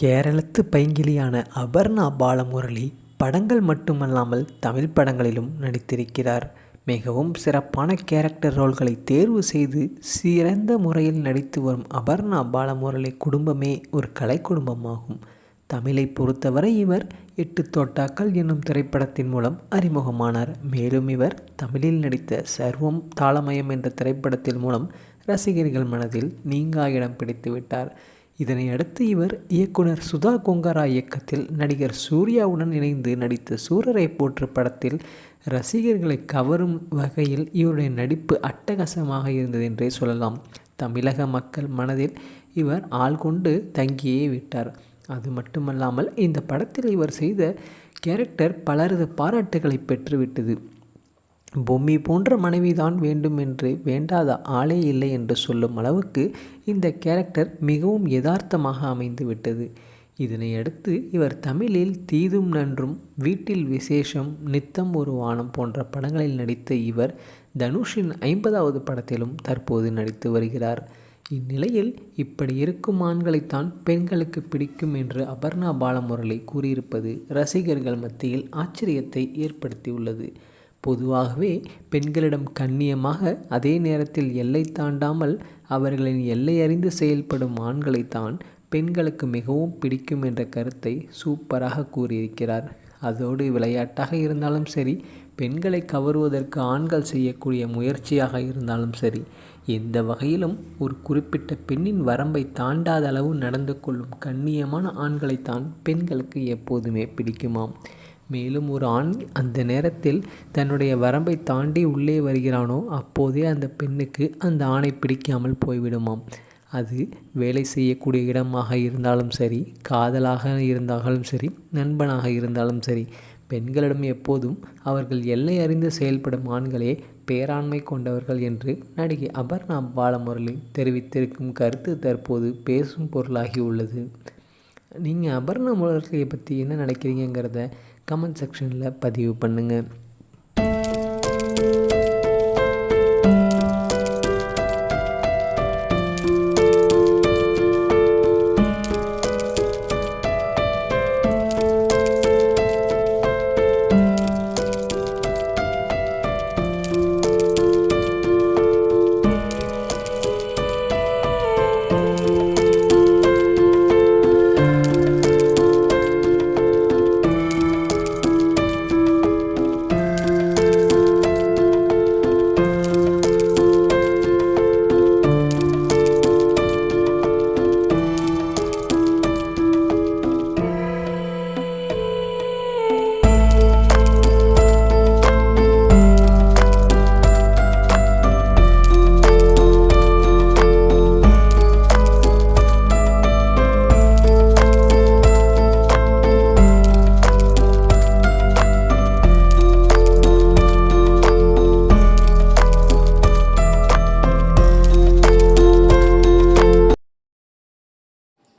கேரளத்து பைங்கிலியான அபர்ணா பாலமுரளி படங்கள் மட்டுமல்லாமல் தமிழ் படங்களிலும் நடித்திருக்கிறார். மிகவும் சிறப்பான கேரக்டர் ரோல்களை தேர்வு செய்து சிறந்த முறையில் நடித்து வரும் அபர்ணா பாலமுரளி குடும்பமே ஒரு கலை குடும்பமாகும். தமிழை பொறுத்தவரை இவர் எட்டு தோட்டாக்கள் என்னும் திரைப்படத்தின் மூலம் அறிமுகமானார். மேலும் இவர் தமிழில் நடித்த சர்வம் தாளமயம் என்ற திரைப்படத்தின் மூலம் ரசிகர்கள் மனதில் நீங்கா இடம் பிடித்து விட்டார் இதனையடுத்து இவர் இயக்குனர் சுதா கொங்கரா இயக்கத்தில் நடிகர் சூர்யாவுடன் இணைந்து நடித்த சூரரை போற்று படத்தில் ரசிகர்களை கவரும் வகையில் இவருடைய நடிப்பு அட்டகாசமாக இருந்தது என்றே சொல்லலாம். தமிழக மக்கள் மனதில் இவர் ஆள் கொண்டு தங்கியே விட்டார். அது மட்டுமல்லாமல் இந்த படத்தில் இவர் செய்த கேரக்டர் பலரது பாராட்டுகளை பெற்றுவிட்டது. பொம்மி போன்ற மனைவிதான் வேண்டும் என்று வேண்டாத ஆளே இல்லை என்று சொல்லும் அளவுக்கு இந்த கேரக்டர் மிகவும் யதார்த்தமாக அமைந்து விட்டது. இதனையடுத்து இவர் தமிழில் தீதும் நன்றும் வீட்டில் விசேஷம் நித்தம் ஒரு வானம் போன்ற படங்களில் நடித்த இவர் தனுஷின் ஐம்பதாவது படத்திலும் தற்போது நடித்து வருகிறார். இந்நிலையில் இப்படி இருக்கும் ஆண்களைத்தான் பெண்களுக்கு பிடிக்கும் என்று அபர்ணா பாலமுரளி கூறியிருப்பது ரசிகர்கள் மத்தியில் ஆச்சரியத்தை ஏற்படுத்தியுள்ளது. பொதுவாகவே பெண்களிடம் கண்ணியமாக அதே நேரத்தில் எல்லை தாண்டாமல் அவர்களின் எல்லை அறிந்து செயல்படும் ஆண்களைத்தான் பெண்களுக்கு மிகவும் பிடிக்கும் என்ற கருத்தை சூப்பராக கூறியிருக்கிறார். அதோடு விளையாட்டாக இருந்தாலும் சரி பெண்களை கவருவதற்கு ஆண்கள் செய்யக்கூடிய முயற்சியாக இருந்தாலும் சரி எந்த வகையிலும் ஒரு குறிப்பிட்ட பெண்ணின் வரம்பை தாண்டாத அளவு நடந்து கொள்ளும் கண்ணியமான ஆண்களைத்தான் பெண்களுக்கு எப்போதுமே பிடிக்குமாம். மேலும் ஒரு ஆண் அந்த நேரத்தில் தன்னுடைய வரம்பை தாண்டி உள்ளே வருகிறானோ அப்போதே அந்த பெண்ணுக்கு அந்த ஆணை பிடிக்காமல் போய்விடுமாம். அது வேலை செய்யக்கூடிய இடமாக இருந்தாலும் சரி காதலாக இருந்தாலும் சரி நண்பனாக இருந்தாலும் சரி பெண்களிடம் எப்போதும் அவர்கள் எல்லை அறிந்து செயல்படும் ஆண்களே பேராண்மை கொண்டவர்கள் என்று நடிகை அபர்ணா பாலமுரளி தெரிவித்திருக்கும் கருத்து தற்போது பேசும் பொருளாகி உள்ளது. நீங்கள் அபர்ணா முரளியை பற்றி என்ன நினைக்கிறீங்கிறத கமெண்ட் செக்ஷனில் பதிவு பண்ணுங்கள்